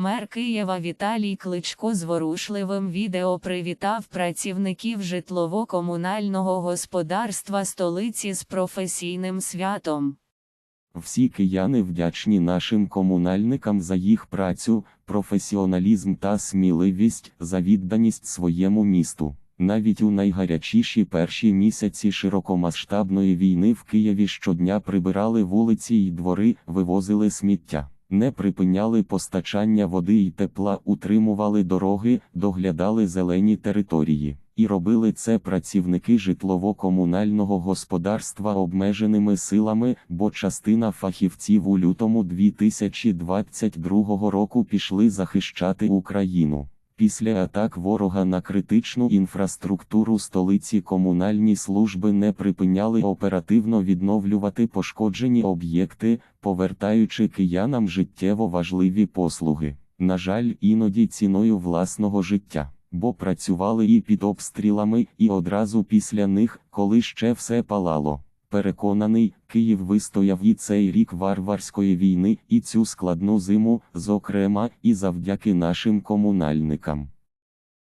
Мер Києва Віталій Кличко зворушливим відео привітав працівників житлово-комунального господарства столиці з професійним святом. Всі кияни вдячні нашим комунальникам за їх працю, професіоналізм та сміливість, за відданість своєму місту. Навіть у найгарячіші перші місяці широкомасштабної війни в Києві щодня прибирали вулиці й двори, вивозили сміття, не припиняли постачання води й тепла, утримували дороги, доглядали зелені території. І робили це працівники житлово-комунального господарства обмеженими силами, бо частина фахівців у лютому 2022 року пішли захищати Україну. Після атак ворога на критичну інфраструктуру столиці комунальні служби не припиняли оперативно відновлювати пошкоджені об'єкти, повертаючи киянам життєво важливі послуги. На жаль, іноді ціною власного життя, бо працювали і під обстрілами, і одразу після них, коли ще все палало. Переконаний, Київ вистояв і цей рік варварської війни, і цю складну зиму, зокрема, і завдяки нашим комунальникам.